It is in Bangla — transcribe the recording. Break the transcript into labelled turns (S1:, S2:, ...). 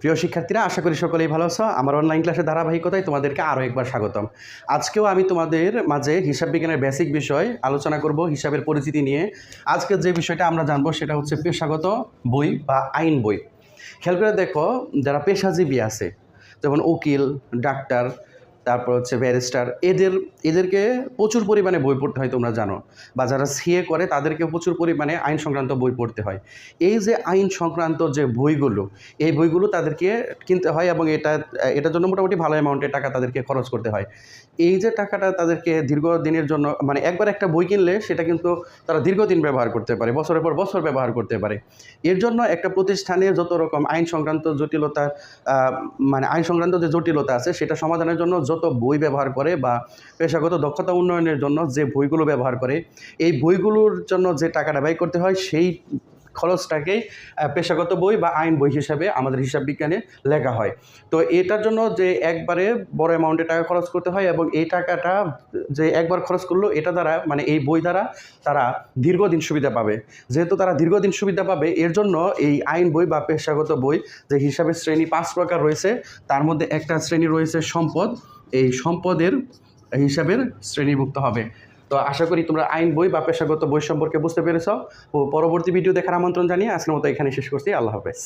S1: প্রিয় শিক্ষার্থীরা, আশা করি সকলেই ভালো আছো। আমার অনলাইন ক্লাসের ধারাবাহিকতায় তোমাদেরকে আরও একবার স্বাগতম। আজকেও আমি তোমাদের মাঝে হিসাব বিজ্ঞানের বেসিক বিষয় আলোচনা করব হিসাবের পরিচিতি নিয়ে। আজকে যে বিষয়টা আমরা জানব সেটা হচ্ছে পেশাগত বই বা আইন বই। খেয়াল করে দেখো, যারা পেশাজীবী আছে, যেমন উকিল, ডাক্তার তারপর হচ্ছে ব্যারিস্টার, এদের, এদেরকে প্রচুর পরিমাণে বই পড়তে হয় তোমরা জানো বা যারা সিএ করে তাদেরকে প্রচুর পরিমাণে আইন সংক্রান্ত বই পড়তে হয়। এই যে আইন সংক্রান্ত যে বইগুলো, এই বইগুলো তাদেরকে কিনতে হয় এবং এটা, এটার জন্য মোটামুটি ভালো অ্যামাউন্টের টাকা তাদেরকে খরচ করতে হয়। এই যে টাকাটা তাদেরকে দীর্ঘদিনের জন্য মানে একবার একটা বই কিনলে সেটা কিন্তু তারা দীর্ঘদিন ব্যবহার করতে পারে, বছরের পর বছর ব্যবহার করতে পারে। এর জন্য একটা প্রতিষ্ঠানে যত রকম আইন সংক্রান্ত জটিলতা মানে আইন সংক্রান্ত যে জটিলতা আছে সেটা সমাধানের জন্য যত বই ব্যবহার করে বা পেশাগত দক্ষতা উন্নয়নের জন্য যে বইগুলো ব্যবহার করে এই বইগুলোর জন্য যে টাকাটা ব্যয় করতে হয় সেই খরচটাকেই আহ, পেশাগত বই বা আইন বই হিসাবে আমাদের হিসাব বিজ্ঞানে লেখা হয়। তো এটার জন্য যে একবারে বড় অ্যামাউন্টে টাকা খরচ করতে হয় এবং এই টাকাটা যে একবার খরচ করল এটা দ্বারা মানে এই বই দ্বারা তারা দীর্ঘদিন সুবিধা পাবে। যেহেতু তারা দীর্ঘদিন সুবিধা পাবে এর জন্য এই আইন বই বা পেশাগত বই যে হিসাবে শ্রেণি পাঁচ প্রকার রয়েছে তার মধ্যে একটা শ্রেণি রয়েছে সম্পদ এই সম্পদের হিসাবের শ্রেণীভুক্ত হবে। তো আশা করি তোমরা আইন বই বা পেশাগত বই সম্পর্কে বুঝতে পেরেছ। ও পরবর্তী ভিডিও দেখার আমন্ত্রণ জানিয়ে আজকের মতো এখানে শেষ করছি। আল্লাহ হাফেজ।